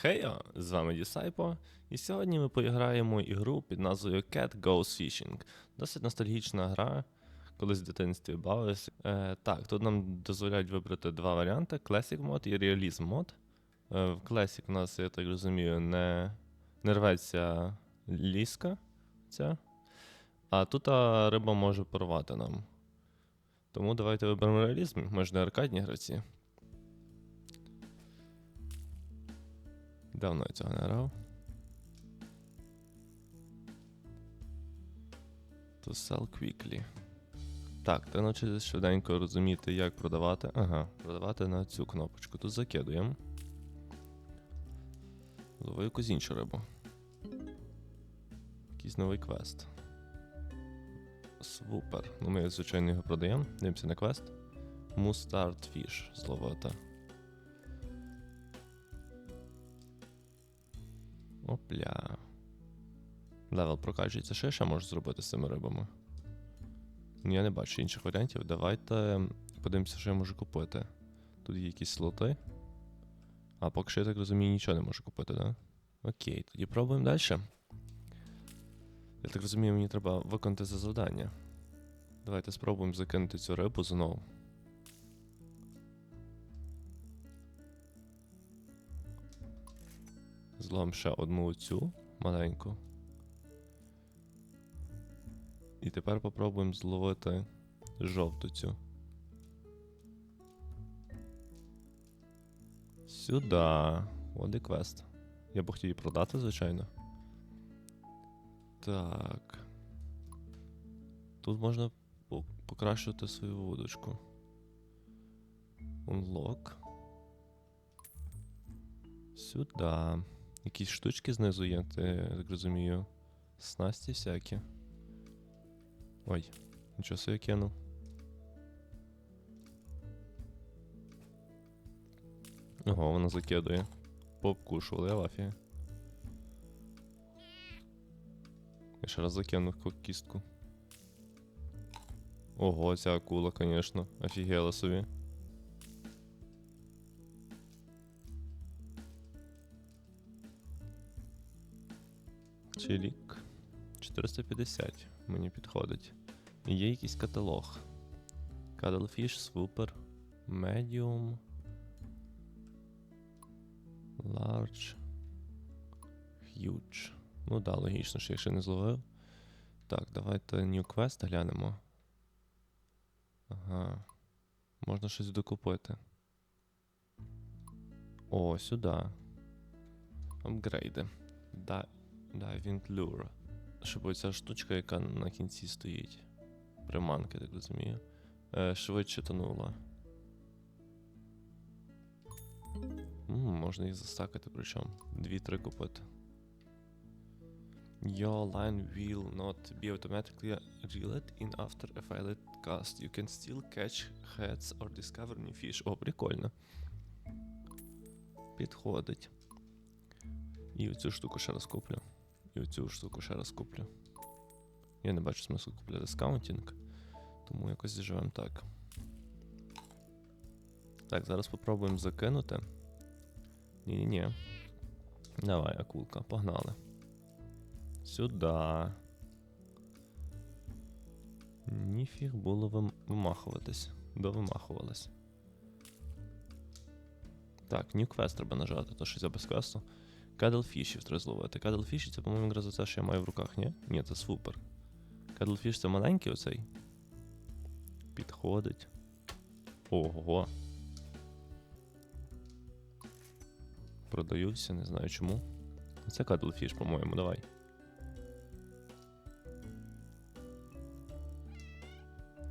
Хейо, з вами Дісайпо, і сьогодні ми поіграємо ігру під назвою Cat Goes Fishing. Досить ностальгічна гра, колись в дитинстві бавився. Е, так, тут нам дозволяють вибрати два варіанти: Classic мод і Realism мод. Е, в Classic у нас, я так розумію, не, не рветься ліска ця. А тут а, риба може порвати нам. Тому давайте виберемо реалізм, ми ж не аркадні гравці. Давно я цього не грав. To sell quickly. Так, треба навчитися швиденько розуміти, як продавати. Ага, продавати на цю кнопочку. Тут закидуємо. Лови якусь іншу рибу. Якийсь новий квест. Супер. Ну ми, звичайно, його продаємо. Дивимося на квест. Mustard Fish зловити. Опля. Левел прокачується. Що я ще можу зробити з цими рибами? Ну, я не бачу інших варіантів. Давайте подивимося, що я можу купити. Тут є якісь слоти. А поки що я так розумію, нічого не можу купити. Да? Окей, тоді пробуємо далі. Я так розумію, мені треба виконати це завдання. Давайте спробуємо закинути цю рибу знову. Зловимо ще одну оцю маленьку. І тепер попробуємо зловити жовту цю. Сюда. От і квест. Я б хотів її продати, звичайно. Так. Тут можна по- покращувати свою вудочку. Unlock. Сюда. Якісь штучки знизу є, ти, так розумію. Снасті всякі. Ой, нічого собі кинув. Ого, вона закидує. Попкушували, Алафія. Я ще раз закинув ку- кістку. Ого, ця акула, конечно. Офігела собі. 450 мені підходить. Є якийсь каталог. Cuddlefish, Super, Medium. Large. Huge. Ну да, логічно, що я ще не зловив. Так, давайте New Quest глянемо. Ага. Можна щось докупити. О, сюди. Апгрейди. Diving Lure. Щоб оця штучка, яка на кінці стоїть. Приманки, так розумію. Е, швидше тонула. М, можна їх застакати, причому. Дві-три купити. Your line will not be automatically reeled in after a failed cast. You can still catch heads or discover new fish. О, прикольно. Підходить. І оцю штуку ще раз куплю. І оцю штуку ще раз куплю. Я не бачу смислу купляти скаунтінг, тому якось заживемо так. Так, зараз спробуємо закинути. Ні-ні-ні. Давай, акулка, погнали. Сюда. Ніфіг було вим... вимахуватись. Довимахувались. Так, New Quest треба нажати, то що я без квесту. Кадлфішів треба зловити. Це, по-моєму, якраз це, що я маю в руках, ні? Ні, це супер. Кадлфіш це маленький оцей. Підходить. Ого. Продаюся, не знаю чому. Це кадлфіш, по-моєму, давай.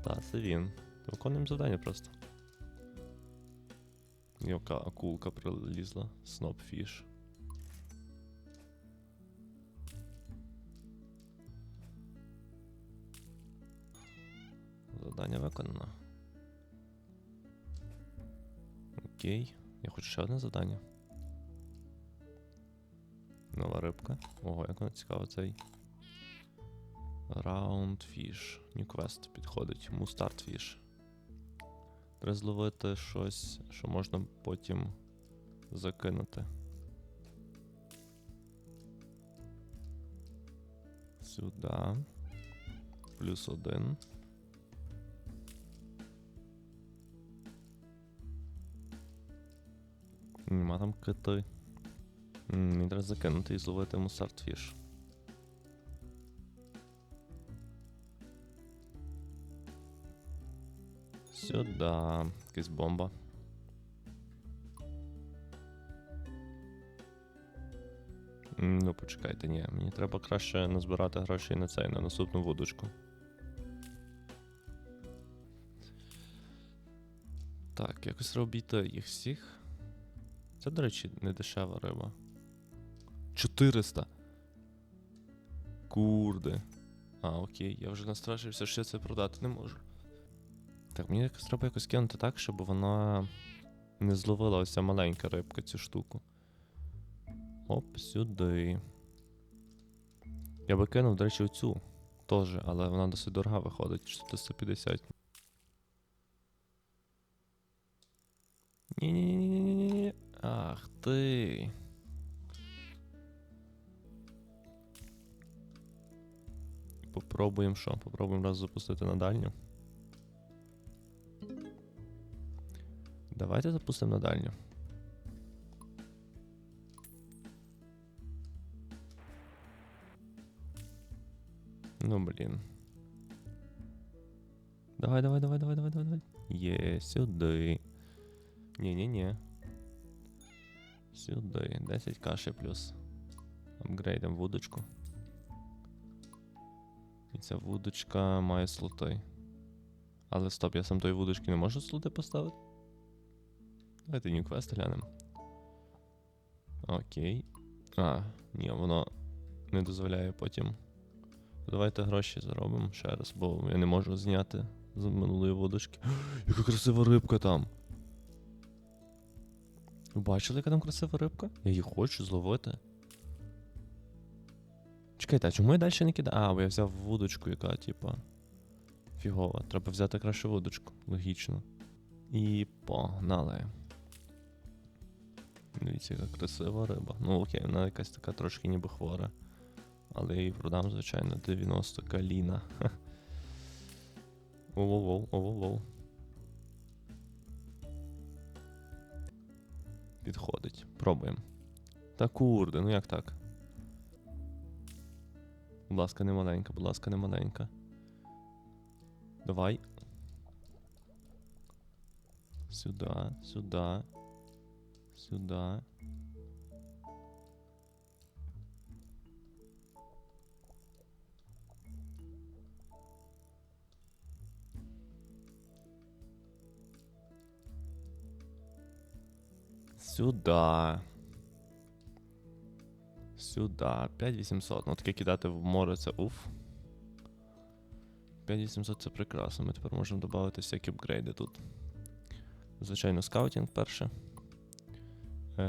Та, це він. Виконуємо завдання просто. Яка акулка прилізла. Снопфіш. завдання виконано. Окей. Я хочу ще одне завдання. Нова рибка. Ого, як вона цікава цей. Roundfish. New quest підходить. Му Мустартфіш. Треба зловити щось, що можна потім закинути. Сюди. Плюс один. Нема там кити. Мені треба закинути і зловити йому сартфіш. Сюда. Якась бомба. Ну, почекайте, ні. Мені треба краще назбирати гроші на цей, на наступну вудочку. Так, якось робіти їх всіх. Це, до речі, не дешева риба. 400. Курди. А, окей, я вже настрашився, що я це продати не можу. Так, мені треба якось кинути так, щоб вона не зловила ось ця маленька рибка цю штуку. Оп, сюди. Я би кинув, до речі, оцю теж, але вона досить дорога виходить, 450. Ні-ні-ні-ні-ні-ні. Ах ти. Попробуємо що? Попробуємо раз запустити на дальню. Давайте запустимо на дальню. Ну, блін. Давай, давай, давай, давай, давай, давай, давай. Є, сюди. Ні-ні-ні. Сюди. 10 каші плюс. Апгрейдом вудочку. І ця вудочка має слоти. Але стоп, я сам тої вудочки не можу слоти поставити. Давайте New Quest глянемо. Окей. А, ні, воно не дозволяє потім. Давайте гроші заробимо ще раз, бо я не можу зняти з минулої водочки. Яка красива рибка там. Ви бачили, яка там красива рибка? Я її хочу зловити. Чекайте, а чому я далі не кидаю? А, бо я взяв вудочку, яка, типа. Фігова. Треба взяти краще вудочку. Логічно. І погнали. Дивіться, яка красива риба. Ну окей, вона якась така трошки ніби хвора. Але я її продам, звичайно, 90 каліна. Оу-оу-оу, оу-оу. Підходить. Пробуємо. Та курди, ну як так? Будь ласка, не маленька, будь ласка, не маленька. Давай. Сюда, сюда. Сюда. Сюда. Сюда. 5800. Ну таке кидати в море це уф. 5800 це прекрасно. Ми тепер можемо додати всякі апгрейди тут. Звичайно, скаутінг перше. Е,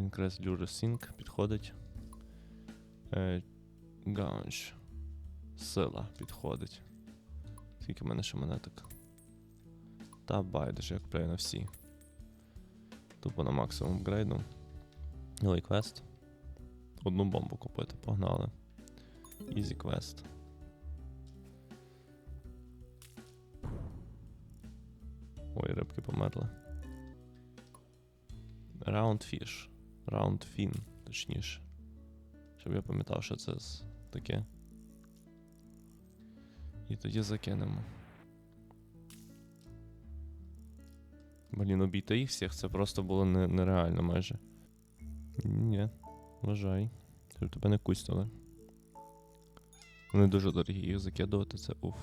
Increase Lure Sync підходить. Е, Гаунч. Сила підходить. Скільки в мене ще монеток? Та байдуже, як на всі. Тупо на максимум апгрейду. Новий квест. Одну бомбу купити, погнали. Easy квест. Ой, рибки померли. Roundfish. Roundfin, точніше. Щоб я пам'ятав, що це таке. І тоді закинемо. Блін, обійти їх всіх, це просто було не, нереально майже. Ні, вважай. Щоб тебе не кустили. Вони дуже дорогі, їх закидувати це уф.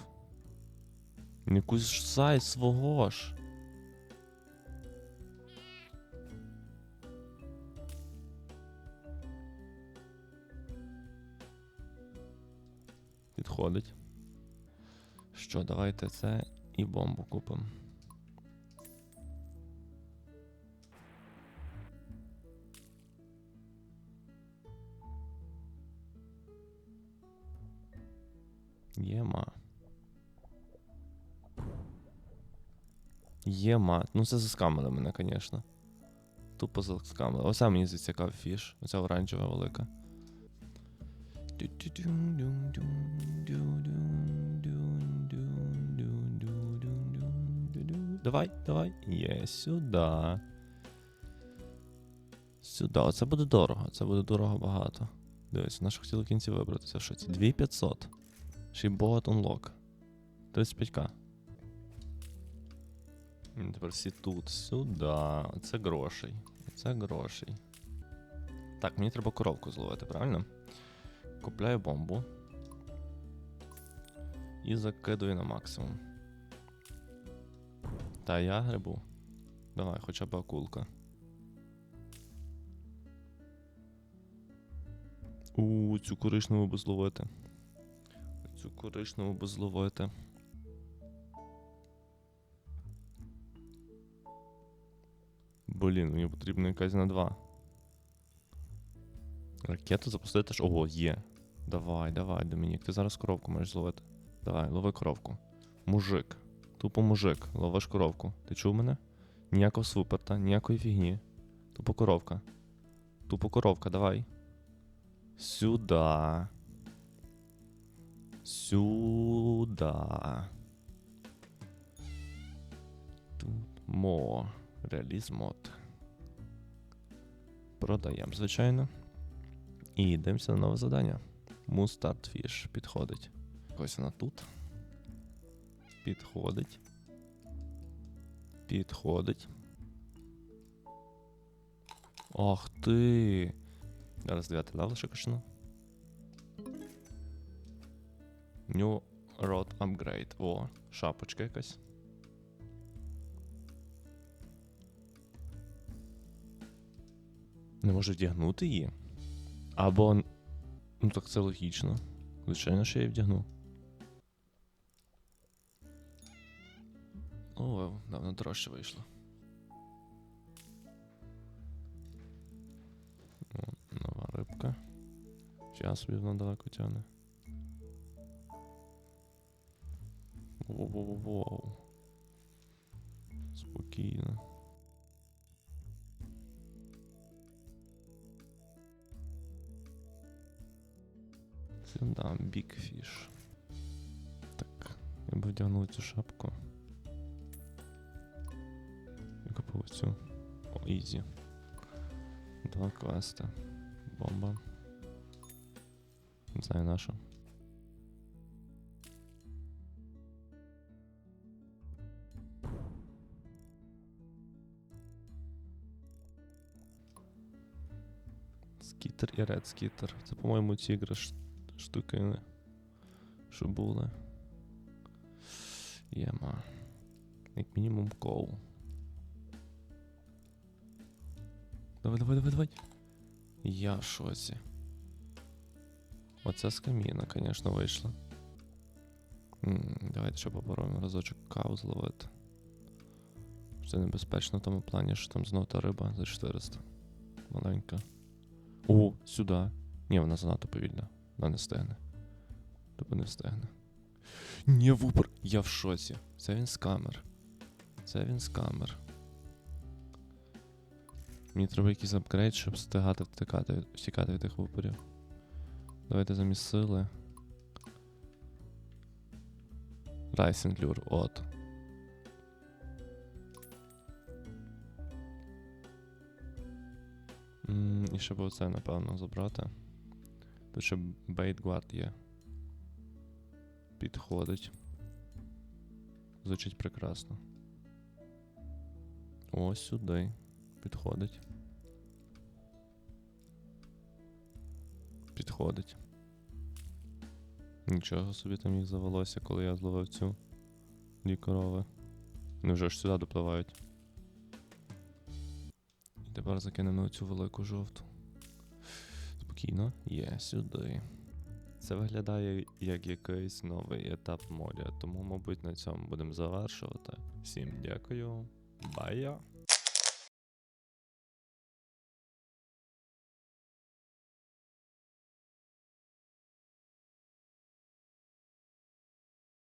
Не кусай свого ж. Підходить. Що, давайте це і бомбу купимо. Єма. Єма. Ну це заскамили мене, звісно. Тупо заскамили. Оце мені зацікав фіш. Оця оранжева велика. Давай, давай. Є сюди. Сюди. Оце буде дорого. Це буде дорого багато. Дивись, наші хотіли в кінці вибратися. Що це? 2500. Ще unlock. 35к. М, Тепер всі тут. Сюди. Оце грошей. Оце грошей. Так, мені треба коровку зловити, правильно? Купляю бомбу. І закидую на максимум. Та я грибу. Давай, хоча б акулка. У цю коричневу би зловити. Коричневу би зловити. Блін, мені потрібна якась на два. Ракету запустити ж. Ого, є. Давай, давай, Домінік, ти зараз коровку можеш зловити. Давай, лови коровку. Мужик. Тупо мужик, ловиш коровку. Ти чув мене? Ніякого суперта, ніякої фігні. Тупо коровка. Тупо коровка, давай. Сюда. Сюда. Тут мо. Реалізм мод. Продаємо, звичайно. І йдемося на нове завдання. Fish підходить. Ось вона тут. Підходить. Підходить. Ах ти. Зараз 9 левел ще New Road Upgrade. О, шапочка якась. Не можу вдягнути її. Або. Ну так це логічно. Звичайно, що я її вдягну. О, давно дорожче вийшло. О, нова рибка. Час собі вона далеко тягне. Воу-воу-воу. Спокійно. Сюда, Big Fish. Так, я б вдягнув цю шапку. І купив цю. О, ізі. Два квести. Бомба. Не знаю наша. Скітер і ред скітер. Це, по-моєму, ці ігри штуки, що були. Єма. Як мінімум коу. Давай, давай, давай, давай. Я в шоці. Оце з каміна, звісно, вийшло. М, Давайте ще попробуємо разочок каву зловити. Це небезпечно в тому плані, що там знов та риба за 400. Маленька. О, сюди. Ні, вона занадто повільна. Вона не встигне. Тобто не встигне. Ні, вупер. Я в шоці. Це він з камер. Це він з камер. Мені треба якийсь апгрейд, щоб встигати втикати, втікати від тих вупорів. Давайте замість сили. Райсенглюр, от. І щоб оце, напевно, забрати. Тут ще бейтгвард є. Підходить. Звучить прекрасно. Ось сюди. Підходить. Підходить. Нічого собі там їх завелося, коли я зловив цю дві корови. Вони вже аж сюди допливають. Тепер закинемо цю велику жовту. Спокійно, є сюди. Це виглядає як якийсь новий етап моря, тому, мабуть, на цьому будемо завершувати. Всім дякую. Бая!